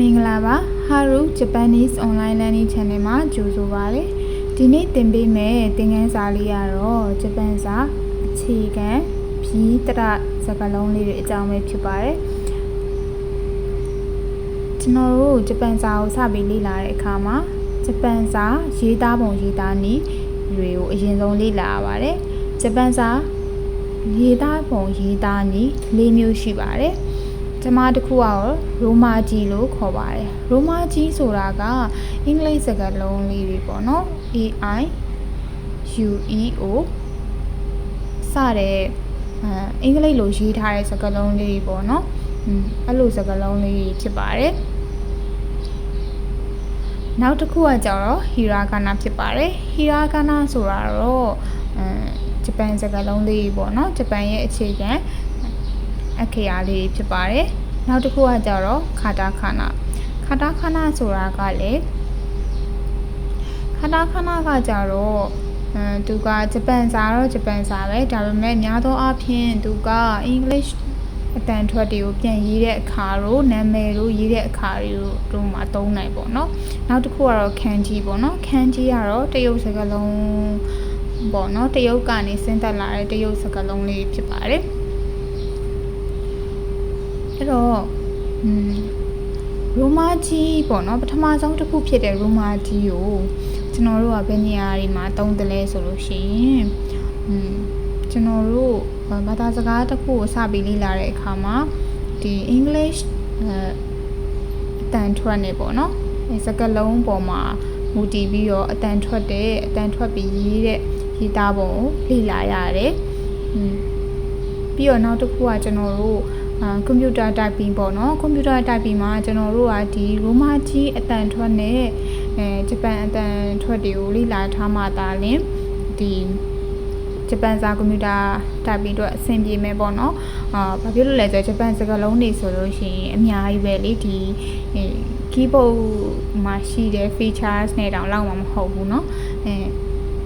မင်္ဂလာပါ Haru Japanese Online Learning Channel မှာကြိုဆိုပါရစေဒီနေ့သင်ပေးမယ့်သင်ခန်းစာလေးကတော့ဂျပန်စာအခြေခံဖြီးတရစကားလုံးလေးတွေအကြောင်းပဲဖြစ်ပါတယ်ကျွန်တော်တို့ဂျပန်စာကိုစပြီးလေ့လာတဲ့အခါမှာဂျပန်စာရေးသားပုံရေးသားနည်းတွေကိုအရင်ဆုံးလေ့လာရပါတယ်ဂျပန်စာရေးသားပုံရေးသားနည်း၄မျိုးရှိပါတယ် ကျမတစ်ခုကတော့ရိုမာကြီးလို့ခေါ်ပါတယ်ရိုမာကြီးဆိုတာကအင်္ဂလိပ်စကားလုံးလေးတွေပေါ့နော် AI UEO စတဲ့အအင်္ဂလိပ်လိုရေးထားတဲ့စကားလုံးလေးတွေပေါ့နော်อืมအဲ့လိုစကားလုံးလေးတွေဖြစ်ပါတယ်နောက်တစ်ခုကကြတော့ဟီရာဂါနာဖြစ်ပါတယ်ဟီရာဂါနာဆိုတာတော့အမ်ဂျပန်စကားလုံးလေးပေါ့နော်ဂျပန်ရဲ့အခြေခံအခရာလေးဖြစ်ပါတယ် နောက်တစ်ခုကကြတော့ခါတာခါနာခါတာခါနာဆိုတာကလည်းခါတာခါနာကကြတော့အမ်သူကဂျပန်စာတော့ဂျပန်စာပဲဒါပေမဲ့များသောအားဖြင့်သူကအင်္ဂလိပ်အတန်ထွက်တွေကိုပြန်ရေးတဲ့အခါတို့နာမည်တို့ရေးတဲ့အခါတို့တို့မှာသုံးနိုင်ပေါ့နော်နောက်တစ်ခုကတော့ခန်းကြီးပေါ့နော်ခန်းကြီးကတော့တရုတ်စကားလုံးပေါ့နော်တရုတ်ကနေဆင်းသက်လာတဲ့တရုတ်စကားလုံးလေးဖြစ်ပါတယ် အဲ့တော့อืมရိုမာကြီးပေါ့နော်ပထမဆုံးတစ်ခုဖြစ်တဲ့ရိုမာကြီးကိုကျွန်တော်တို့ကဘယ်နေရာတွေမှာသုံးတယ်လဲဆိုလို့ရှိရင်อืมကျွန်တော်တို့ဘာသာစကားတစ်ခုကိုစပြီးလေ့လာတဲ့အခါမှာဒီ English အတန်ထွက်နေပေါ့နော်အဲစကားလုံးပေါ်မှာမူတည်ပြီးတော့အတန်ထွက်တဲ့အတန်ထွက်ပြီးရေးတဲ့ရေးသားပုံကိုလေ့လာရတယ်อืมပြီးတော့နောက်တစ်ခုကကျွန်တော်တို့အာ ကွန်ပျူတာ typing ပေါ့နော်ကွန်ပျူတာ typing မှာကျွန်တော်တို့ကဒီရိုမာကြီးအတန်ထွက်နဲ့အဲဂျပန်အတန်ထွက်တွေကိုလေ့လာထားမှသာလင်ဒီဂျပန်စာကွန်ပျူတာ typing အတွက်အဆင်ပြေမယ်ပေါ့နော်အာဘာဖြစ်လို့လဲဆိုတော့ဂျပန်စကားလုံးတွေဆိုလို့ရှိရင်အများကြီးပဲလေဒီ keyboard မှာရှိတဲ့ features နဲ့တောင်လောက်မှာမဟုတ်ဘူးเนาะအဲ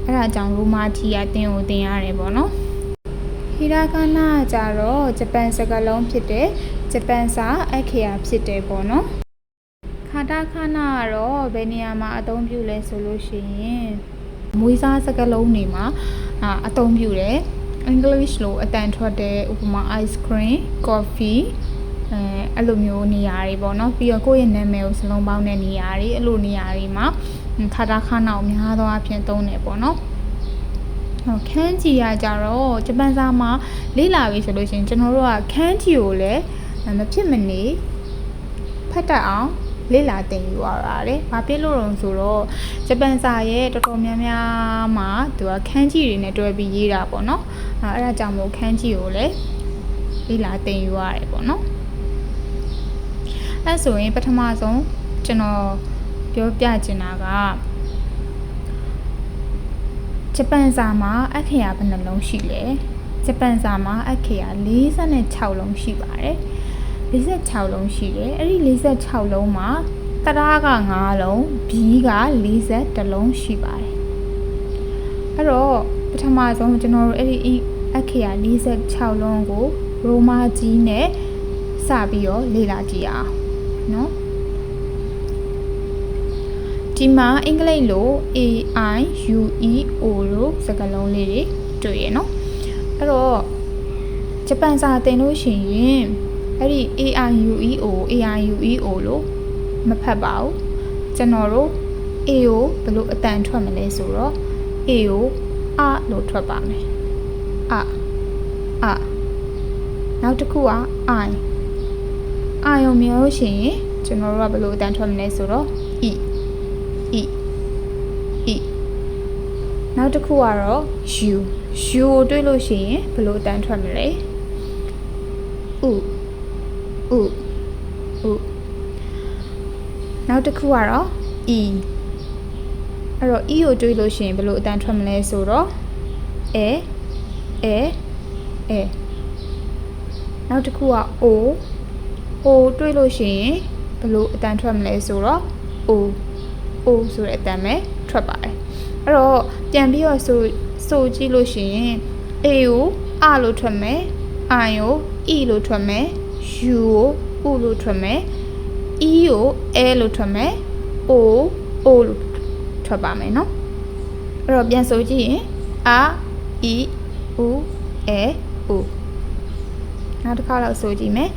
အဲ့ဒါကြောင့်ရိုမာကြီးအတင်းကိုတင်ရတယ်ပေါ့နော် ဟီရာဂါနာကကြတော့ဂျပန်စကားလုံးဖြစ်တဲ့ဂျပန်စာအခရာဖြစ်တယ်ပေါ့နော်ခါတာခါနာကတော့ဘယ်နေရာမှာအသုံးပြုလဲဆိုလို့ရှိရင်မွေးစားစကားလုံးတွေမှာအာအသုံးပြုတယ် English လို့အတန်ထွက်တဲ့ဥပမာ ice cream coffee အဲအဲ့လိုမျိုးနေရာတွေပေါ့နော်ပြီးတော့ကိုယ့်ရဲ့နာမည်ကိုစလုံးပေါင်းတဲ့နေရာတွေအဲ့လိုနေရာတွေမှာခါတာခါနာကိုများသောအားဖြင့်သုံးတယ်ပေါ့နော် ဟိုခန်းကြီးကကြတော့ဂျပန်စာမှာလေ့လာပြီဆိုလို့ရှိရင်ကျွန်တော်တို့ကခန်းကြီးကိုလည်းမဖြစ်မနေဖတ်တတ်အောင်လေ့လာသင်ယူရတာလေ။ဘာဖြစ်လို့လဲဆိုတော့ဂျပန်စာရဲ့တော်တော်များများမှာသူကခန်းကြီးတွေနဲ့တွဲပြီးရေးတာပေါ့နော်။အဲအဲ့ဒါကြောင့်မို့ခန်းကြီးကိုလည်းလေ့လာသင်ယူရတယ်ပေါ့နော်။အဲဆိုရင်ပထမဆုံးကျွန်တော်ပြောပြချင်တာက ဂျပန်စာမှာအခရာဘယ်နှလုံးရှိလဲဂျပန်စာမှာအခရာ46လုံးရှိပါတယ်46လုံးရှိတယ်အဲ့ဒီ46လုံးမှာတရာက9လုံးဘီက41လုံးရှိပါတယ်အဲ့တော့ပထမဆုံးကျွန်တော်တို့အဲ့ဒီအခရာ46လုံးကို ရိုမာကြီးနဲ့စပြီးတော့လေ့လာကြည့်အောင်နော် ဒီမှာအင်္ဂလိပ်လို A I U E O လို့စကားလုံးလေးတွေတွေ့ရနော်အဲ့တော့ဂျပန်စာသင်လို့ရှိရင်အဲ့ဒီ A I U E O A I U E O လို့မဖတ်ပါဘူးကျွန်တော်တို့ A ကိုဘယ်လိုအတန်ထွက်မလဲဆိုတော့ A ကိုအလို့ထွက်ပါမယ်အအနောက်တစ်ခုက I I ကိုမြင်လို့ရှိရင်ကျွန်တော်တို့ကဘယ်လိုအတန်ထွက်မလဲဆိုတော့ E e e နောက်တစ်ခုကတော့ u u ကိုတွေးလို့ရှိရင်ဘယ်လိုအတန်းထွက်မလဲ u u u နောက်တစ်ခုကတော့ e အဲ့တော့ e ကိုတွေးလို့ရှိရင်ဘယ်လိုအတန်းထွက်မလဲဆိုတော့ a a a နောက်တစ်ခုက o o တွေးလို့ရှိရင်ဘယ်လိုအတန်းထွက်မလဲဆိုတော့ o O ဆိုတဲ့အတန်ပဲထွက်ပါတယ်အဲ့တော့ပြန်ပြီးတော့ဆိုဆိုကြည့်လို့ရှိရင် A ကို A လို့ထွက်မယ် I ကို E လို့ထွက်မယ် U ကို U လို့ထွက်မယ် e ကို a လို့ထွက်မယ် o o လို့ထွက်ပါမယ်เนาะအဲ့တော့ပြန်ဆိုကြည့်ရင် a e u e o နောက်တစ်ခါတော့ဆိုကြည့်မယ်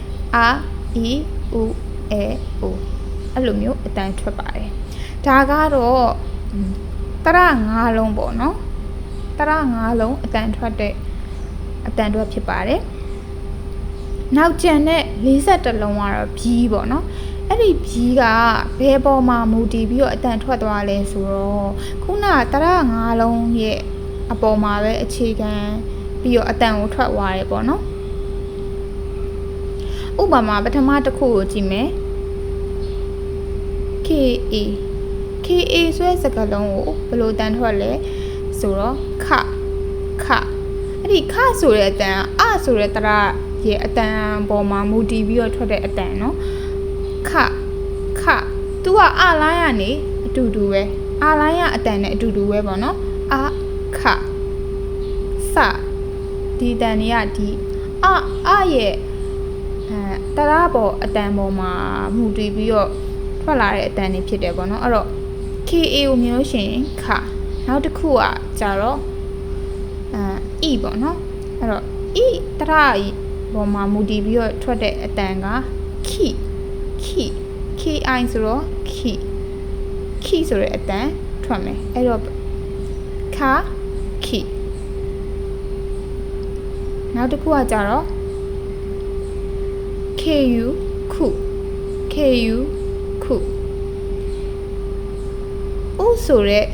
a e u e o အဲ့လိုမျိုးအတန်ထွက်ပါတယ် ဒါကတော့တရ၅လုံးပေါ့နော်တရ၅လုံးအတန်ထွက်တဲ့အတန်ထွက်ဖြစ်ပါတယ်နောက်ကျန်တဲ့42လုံးကတော့ဘီးပေါ့နော်အဲ့ဒီဘီးကဘယ်ပေါ်မှာမူတည်ပြီးတော့အတန်ထွက်သွားလဲဆိုတော့ခုနတရ၅လုံးရဲ့အပေါ်မှာပဲအခြေခံပြီးတော့အတန်ကိုထွက်သွားတယ်ပေါ့နော်ဥပမာပထမတစ်ခုကိုကြည့်မယ် KA KA ဆိုတဲ့စကားလုံးကိုဘယ်လိုတန်ထွက်လဲဆိုတော့ခခအဲ့ဒီခဆိုတဲ့အတန်အဆိုတဲ့တရရဲ့အတန်ပေါ်မှာမူတည်ပြီးတော့ထွက်တဲ့အတန်နော်ခခ तू ကအလိုင်းကနေအတူတူပဲအလိုင်းကအတန်နဲ့အတူတူပဲပေါ့နော်အခစဒီတန်တွေကဒီအအရဲ့အဲတရပေါ်အတန်ပေါ်မှာမူတည်ပြီးတော့ထွက်လာတဲ့အတန်တွေဖြစ်တယ်ပေါ့နော်အဲ့တော့ KA ကိုမျိုးရှင်ခနောက်တစ်ခုကကြတော့အဲ E ပေါ့နော်အဲ့တော့ E တရပေါ်မှာမူတည်ပြီးတော့ထွက်တဲ့အတန်က key key KI ဆိုတော့ key key ဆိုတဲ့အတန်ထွက်မယ်အဲ့တော့ခါ key နောက်တစ်ခုကကြတော့ KU ခု KU ခုဥ ဆိုတဲ့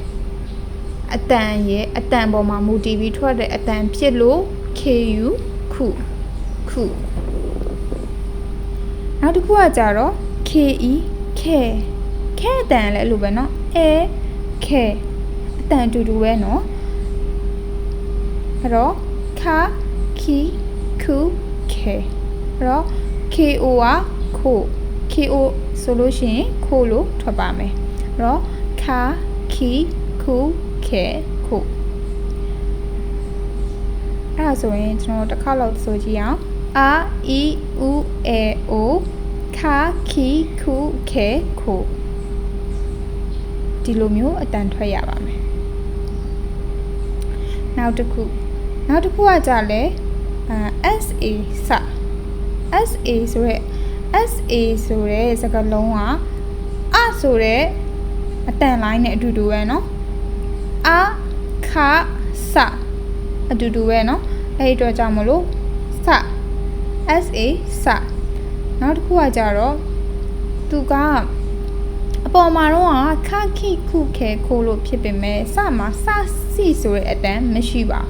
အတန်ရဲ့အတန်ပေါ်မှာမူတည်ပြီးထွက်တဲ့အတန်ဖြစ်လို့ KU ခုခုနောက်တစ်ခုကကြတော့ KE ခဲခဲအတန်လည်းအဲ့လိုပဲเนาะအဲခဲအတန်တူတူပဲเนาะအဲ့တော့ခါခီခုခဲအဲ့တော့ KO ကခို KO ဆိုလို့ရှိရင်ခိုလို့ထွက်ပါမယ်အဲ့တော့ခါ ခီခုခဲခိုအဲ့ဒါဆိုရင်ကျွန်တော်တစ်ခါလောက်ဆိုကြည့်အောင် a i u e o ခါခီခုခဲခိုဒီလိုမျိုးအတန်ထွက်ရပါမယ်နောက်တစ်ခုနောက်တစ်ခုကကြလဲအဲ SA စ SA ဆိုရဲ SA ဆိုရဲစကားလုံးကအဆိုရဲ အတန်လိုင်းနဲ့အတူတူပဲနော်အာခစအတူတူပဲနော်အဲ့ဒီတော့ကြောင့်မလို့စ S A စနောက်တစ်ခုကကြတော့သူကအပေါ်မှာတော့ခခိခုခဲခိုးလို့ဖြစ်ပေမဲ့စမှာစစီဆိုတဲ့အတန်မရှိပါ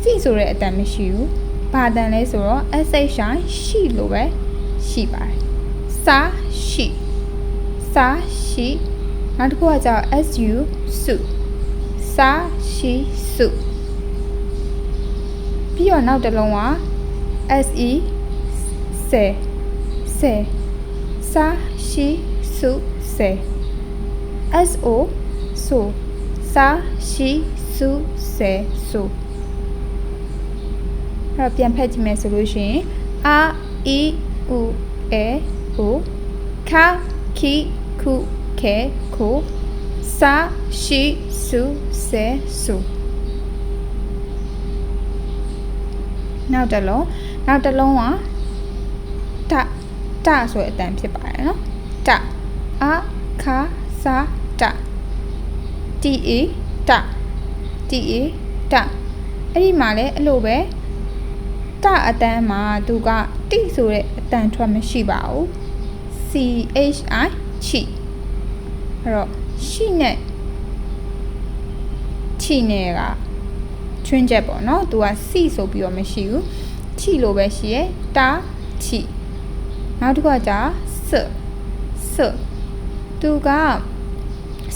စီဆိုတဲ့အတန်မရှိဘူးဘာအတန်လဲဆိုတော့ SH ရှိလို့ပဲရှိပါတယ်စာရှိစာရှိ နောက်တစ်ခုကကြောင့် SU စုစာရှိစုပြီးတော့နောက်တစ်လုံးက SE ဆယ်ဆယ်စာရှိစုဆယ် SO ဆိုစာရှိစုဆယ်ဆိုအဲ့တော့ပြန်ဖက်ကြည့်မယ်ဆိုလို့ရှိရင် a e u e o ခါခီခု ခဲခိုစာရှိစုဆဲစုနောက်တစ်လုံးနောက်တစ်လုံးကတတဆိုတဲ့အတန်ဖြစ်ပါတယ်နော်တအခါစာတတီအေတတီအေတအဲ့ဒီမှာလဲအဲ့လိုပဲတအတန်းမှာသူကတိဆိုတဲ့အတန်ထွက်မရှိပါဘူး CHI ချိ အဲ့တော့ရှိနဲ့ချိနဲ့ကချွင်းချက်ပေါ့နော်သူက C ဆိုပြီးတော့မရှိဘူးချိလို့ပဲရှိရယ်တာချိနောက်တစ်ခုကကြာစစသူက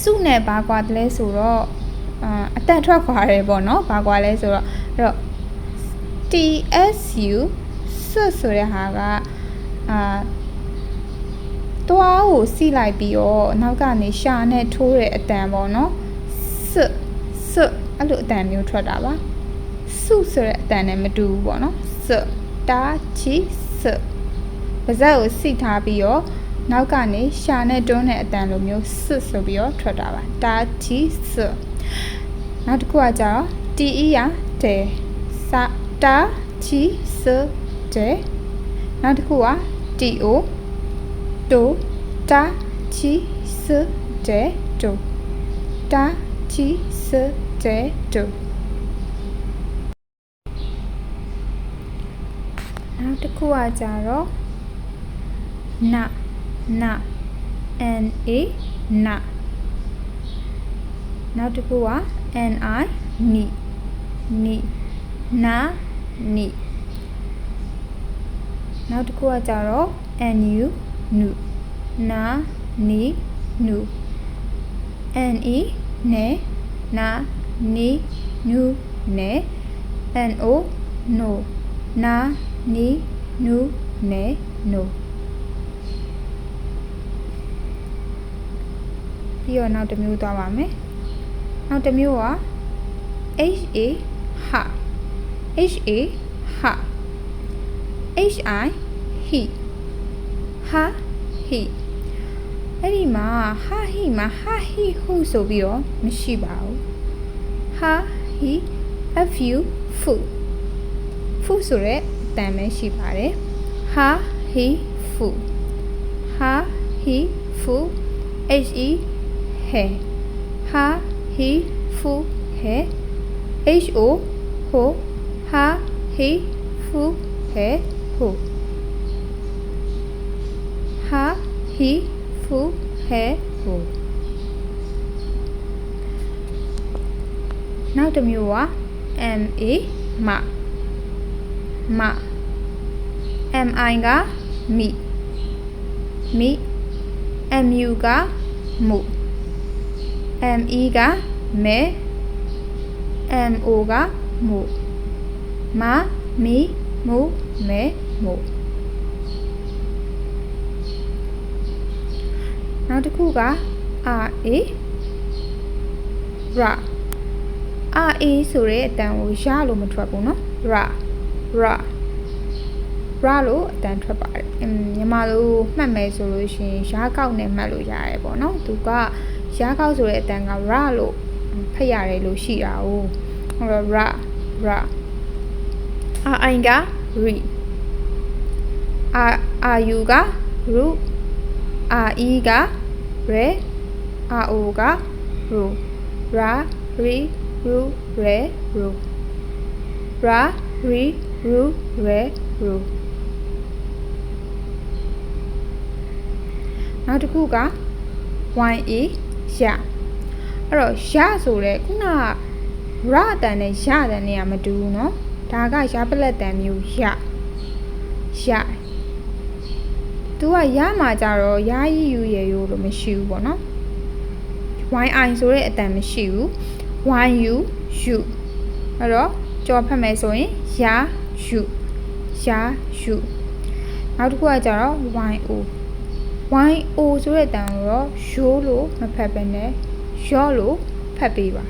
စုနဲ့ဘာကွာတလဲဆိုတော့အာအတန်ထွက်ခွာတယ်ပေါ့နော်ဘာကွာလဲဆိုတော့အဲ့တော့ TSU ဆွဆိုတဲ့ဟာကအာ တွားကိုစီလိုက်ပြီးတော့နောက်ကနေရှာနဲ့ထိုးတဲ့အတန်ပေါ့နော်ဆွဆွအဲ့လိုအတန်မျိုးထွက်တာပါစုဆိုတဲ့အတန်နဲ့မတူဘူးပေါ့နော်ဆွတာချီဆွပါဇက်ကိုစီထားပြီးတော့ဟနောက်ကနေရှာနဲ့တွန်းတဲ့အတန်လိုမျိုးဆွတ်ဆိုပြီးတော့ထွက်တာပါတာချီဆွတ်နောက်တစ်ခုကကြတော့တီအီယာတဲစာတာချီဆွတ်တဲနောက်တစ်ခုကတီအို တိုတာချီဆွတ်တဲတိုတာချီဆွတ်တဲတိုနောက်တစ်ခုကကြတော့နန n a နနောက်တစ်ခုက n i နီနီနာနီနောက်တစ်ခုကကြတော့ n u နုနာနီနု n e နဲနာနီနုနဲ n o နိုနာနီနုနဲနိုပြီးတော့နောက်တစ်မျိုးသွားပါမယ်နောက်တစ်မျိုးက h a ဟာ h a ဟာ h i ဟိ ဟာဟိအဲ့ဒီမှာဟာဟိမှာဟာဟိဟုဆိုပြီးတော့မရှိပါဘူးဟာဟိ f u ဖူဖူဆိုရဲအတန်ပဲရှိပါတယ်ဟာဟိဖူဟာဟိဖူ h e ဟဲဟာဟီဖူဟဲ h o ဟိုဟာဟီဖူဟဲဟိုဟာ ဟီဖူဟဲဟိုနောက်တစ်မျိုးက m a မမ m i ကမိမိ m u ကမူ ME ကမဲ MO ကမို့မမီမူမဲမို့ နောက်တစ်ခုက RA ရ RA ဆိုတဲ့အတန်ကိုရလို့မထွက်ဘူးเนาะရရရလို့အတန်ထွက်ပါတယ်မြန်မာလိုမှတ်မယ်ဆိုလို့ရှိရင်ရားကောက်နဲ့မှတ်လို့ရတယ်ပေါ့နော်သူကရားကောက်ဆိုတဲ့အတန်က ra လို့ဖတ်ရတယ်လို့ရှိတာ哦ဟော ra ra အာအိုင်က re အာအာယူက ru အာအီက re အာအိုက ru ra ri ru re ru ra ri ru re ru နောက်တစ်ခုက YA ရအဲ့တော့ရဆိုတဲ့ခုနရအတန်နဲ့ရအတန်နဲ့ကမတူဘူးเนาะဒါကရပလက်တန်မျိုးရရ သူကရမှာကြတော့ယာယီယူရရိုးလို့မရှိဘူးပေါ့နော် YI ဆိုတဲ့အတန်မရှိဘူး YU ယူအဲ့တော့ကြော်ဖတ်မယ်ဆိုရင်ယာယူယာယူနောက်တစ်ခုကကြတော့ YO YO ဆိုတဲ့တန်ကိုတော့ရိုးလို့မဖတ်ဘဲနဲ့ရော့လို့ဖတ်ပေးပါ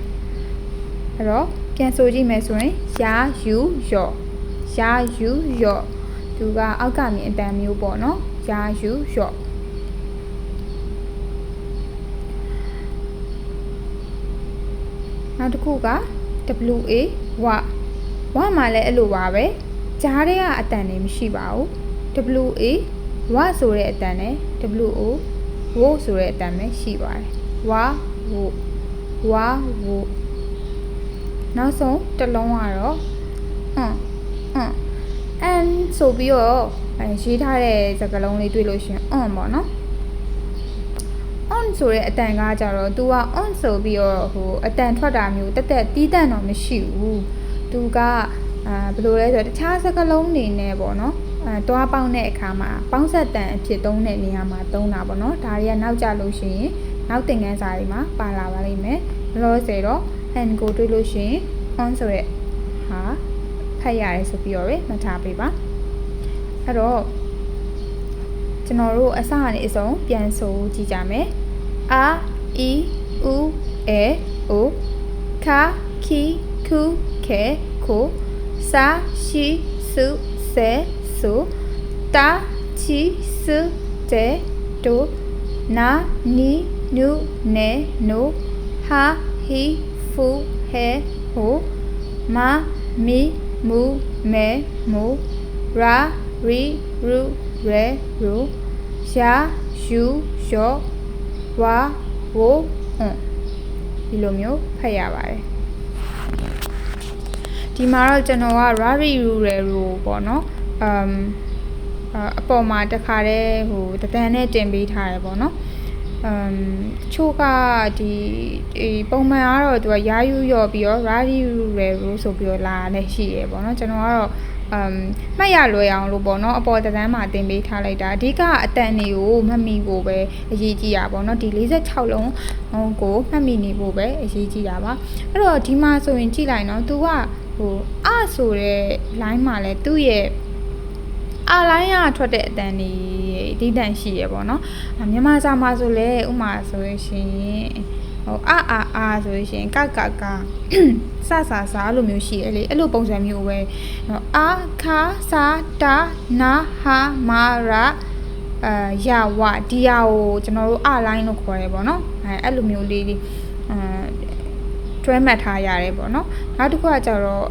အဲ့တော့ပြန်ဆိုကြည့်မယ်ဆိုရင်ရာယူရော့ရာယူရော့သူကအောက်ကနေအတန်မျိုးပေါ့နော် ရာယူရော့နောက်တစ်ခုက WA ဝဝမှာလည်းအဲ့လိုပါပဲကြားထဲကအတန်တွေမရှိပါဘူး WA ဝဆိုတဲ့အတန်နဲ့ WO ဝဆိုတဲ့အတန်ပဲရှိပါတယ်ဝဝဝဝနောက်ဆုံးတစ်လုံးကတော့ဟွန်းဟွန်း and ဆိုပြီးတော့ အဲရေးထားတဲ့စကားလုံးလေးတွေ့လို့ရှင် on ပေါ့နော် on ဆိုတဲ့အတန်ကကြတော့ तू က on ဆိုပြီးတော့ဟိုအတန်ထွက်တာမျိုးတက်တက်တီးတန့်တော့မရှိဘူး तू ကအာဘယ်လိုလဲဆိုတော့တခြားစကားလုံးနေနဲ့ပေါ့နော်အဲတွားပေါင်းတဲ့အခါမှာပေါင်းဆက်တန်အဖြစ်သုံးတဲ့နေရာမှာသုံးတာပေါ့နော်ဒါတွေကနောက်ကြလို့ရှိရင်နောက်သင်ခန်းစာတွေမှာပါလာပါလိမ့်မယ်လောလောဆယ်တော့ and ကိုတွေးလို့ရှိရင် on ဆိုတဲ့ဟာဖတ်ရတယ်ဆိုပြီးတော့မှတ်ထားပေးပါ အဲ့တော့ကျွန်တော်တို့အစကနေအဆုံးပြန်ဆိုကြည့်ကြမယ် a e u e o ka ki ku ke ko sa shi su se su ta chi su te to na ni nu ne no ha hi fu he ho ma mi mu me mo ra ri ru re ru ya yu yo wa wo on ဒီလိုမျိုးဖတ်ရပါတယ်ဒီမှာတော့ကျွန်တော်က rari ru ရယ်လို့ပေါ့နော်အမ်အပေါ်မှာတခါတည်းဟိုတပန်နဲ့တင်ပေးထားတယ်ပေါ့နော်အမ်ချိုးကဒီဒီပုံမှန်ကတော့သူကရာယူရော်ပြီးတော့ rari ru ရယ်လို့ဆိုပြီးတော့လာလည်းရှိရယ်ပေါ့နော်ကျွန်တော်ကတော့ အမ်မှတ်ရလွယ်အောင်လို့ပေါ့နော်အပေါ်တန်းမှာတင်ပေးထားလိုက်တာအဓိကအတန်တွေကိုမှတ်မိဖို့ပဲအရေးကြီးတာပေါ့နော်ဒီ46လုံးကိုမှတ်မိနေဖို့ပဲအရေးကြီးတာပါအဲ့တော့ဒီမှာဆိုရင်ကြည့်လိုက်နော်သူကဟိုအဆိုတဲ့ line မှာလဲသူ့ရဲ့အာလိုင်းကထွက်တဲ့အတန်တွေဒီတန်ရှိရပေါ့နော်မြန်မာစာမှာဆိုလဲဥမာဆိုရှင် ဟိုအာအာအာဆိုရှင်ကကကစဆာစာလိုမျိုးရှိရလေအဲ့လိုပုံစံမျိုးပဲအာခါစာတာနာဟာမာရာအာရဝဒီယာကိုကျွန်တော်တို့အလိုင်းလို့ခေါ်ရဲပေါ့နော်အဲအဲ့လိုမျိုးလေးအဲတွဲမှတ်ထားရတယ်ပေါ့နော်နောက်တစ်ခုကကြတော့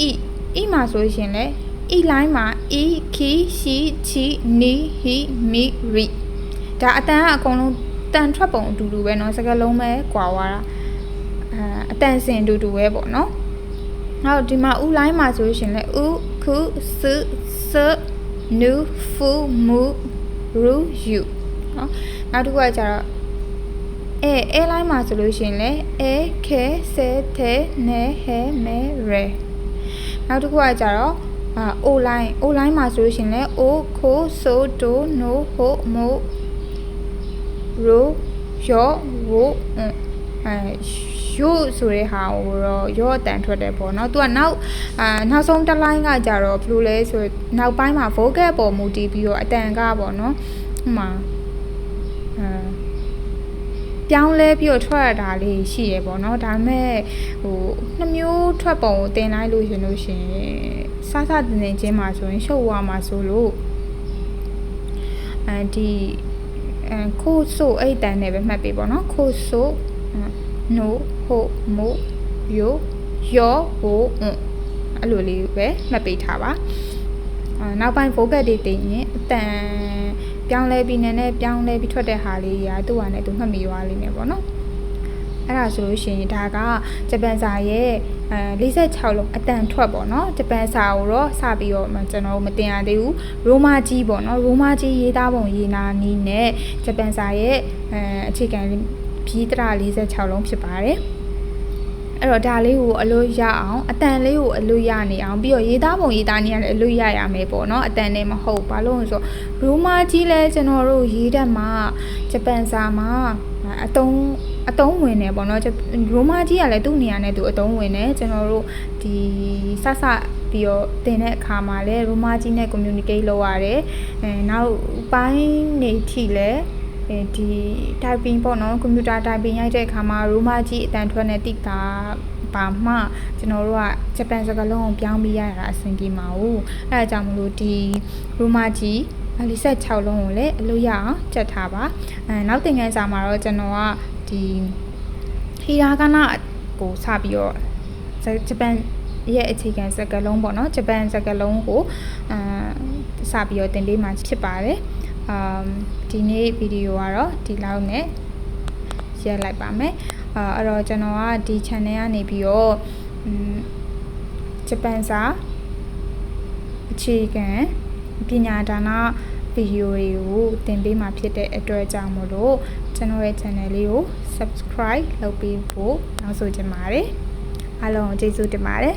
အီအီမှာဆိုရှင်လေအီလိုင်းမှာအီခီရှီချီနီဟီမီရီဒါအတန်ကအကုန်လုံး တန်ထွက်ပုံအတူတူပဲเนาะစကားလုံးပဲကွာသွားတာအဲအတန်စင်အတူတူပဲပေါ့เนาะနောက်ဒီမှာဥလိုင်းမှာဆိုရှင်လေဥခုစစနူဖူမူရူယူเนาะနောက်တစ်ခုကကြတော့အဲအဲလိုင်းမှာဆိုလို့ရှိရင်လေအဲခဲဆဲသေးနဲဟဲမဲရဲနောက်တစ်ခုကကြတော့အာအိုလိုင်းအိုလိုင်းမှာဆိုလို့ရှိရင်လေအိုခိုဆိုတိုနိုဟိုမို ရိုယောဝိုအဲရို့ဆိုတဲ့ဟာကိုတော့ရော့အတန်ထွက်တယ်ပေါ့နော်သူကနောက်အာနောက်ဆုံးတစ်လိုင်းကကြတော့ဘယ်လိုလဲဆိုနောက်ပိုင်းမှာ vocal ပေါ်မူတည်ပြီးတော့အတန်ကပေါ့နော်ဟိုမှာအာပြောင်းလဲပြီးတော့ထွက်ရတာလေးရှိရပေါ့နော်ဒါပေမဲ့ဟိုနှစ်မျိုးထွက်ပုံကိုတင်လိုက်လို့ရှင်လို့ရှင်စစတင်တင်ချင်းမှာဆိုရင်ရှုပ်ဝါမှာဆိုလို့အဲဒီအဲ ခိုးဆိုအဲ့တန်နဲ့ပဲမှတ်ပေးပေါ့နော်ခိုးဆိုနိုဟိုမိုယိုယောဟိုအဲ့လိုလေးပဲမှတ်ပေးထားပါနောက်ပိုင်း focus တွေတင်ရင်အတန်ပြောင်းလဲပြီးနည်းနည်းပြောင်းလဲပြီးထွက်တဲ့ဟာလေးကြီးကသူ့ဟာနဲ့သူမှတ်မိသွားလိမ့်မယ်ပေါ့နော် အဲ့ဒါဆိုလို့ရှိရင်ဒါကဂျပန်စာရဲ့အဲ46လုံးအတန်ထွက်ပေါ့နော်ဂျပန်စာကိုတော့စပြီးတော့ကျွန်တော်မတင်ရသေးဘူးရိုမာကြီးပေါ့နော်ရိုမာကြီးရေးသားပုံရေးနာနီးနဲ့ဂျပန်စာရဲ့အဲအခြေခံပြီးတရ46လုံးဖြစ်ပါတယ်အဲ့တော့ဒါလေးကိုအလို့ရအောင်အတန်လေးကိုအလို့ရနေအောင်ပြီးတော့ရေးသားပုံရေးသားနေရတယ်အလို့ရရမယ်ပေါ့နော်အတန်နဲ့မဟုတ်ဘာလို့လဲဆိုရိုမာကြီးလဲကျွန်တော်တို့ရေးတတ်မှာဂျပန်စာမှာအတုံး အတုံးဝင်နေပေါ့နော်ရိုမာကြီးကလည်းသူ့နေရာနဲ့သူအတုံးဝင်နေကျွန်တော်တို့ဒီဆဆပြီးတော့တင်တဲ့အခါမှာလည်းရိုမာကြီးနဲ့ communicate လုပ်ရတယ်အဲနောက်ပိုင်းနေထိလည်းအဲဒီ typing ပေါ့နော် computer typing ရိုက်တဲ့အခါမှာ Roma ကြီးအတန်ထွက်နေတိတာပါမှကျွန်တော်တို့ကဂျပန်စကားလုံးကိုပြောင်းပြီးရတာအဆင်ပြေမှာ ਉ အဲဒါကြောင့်မလို့ဒီ Roma ကြီး46လုံးကိုလည်းအလို့ရအောင်ကြက်ထားပါအဲနောက်သင်ခန်းစာမှာတော့ကျွန်တော်က ဒီဟီရာဂနာကိုစပြီးတော့ဂျပန်ရဲ့အခြေခံစကားလုံးပေါ့နော်ဂျပန်စကားလုံးကိုအာစပြီးတော့သင်ပေးမှာဖြစ်ပါတယ်အမ်ဒီနေ့ဗီဒီယိုကတော့ဒီလောက်နဲ့ရက်လိုက်ပါမယ်အာအဲ့တော့ကျွန်တော်ကဒီ channel ကနေပြီးတော့ဂျပန်စာအခြေခံပညာဒါနဗီဒီယိုတွေကိုတင်ပေးမှာဖြစ်တဲ့အတွက်ကြောင့်မို့လို့ ကျွန်တော်ရဲ့ channel လေးကို subscribe လုပ်ပေးဖို့တောင်းဆိုချင်ပါတယ်အားလုံးကျေးဇူးတင်ပါတယ်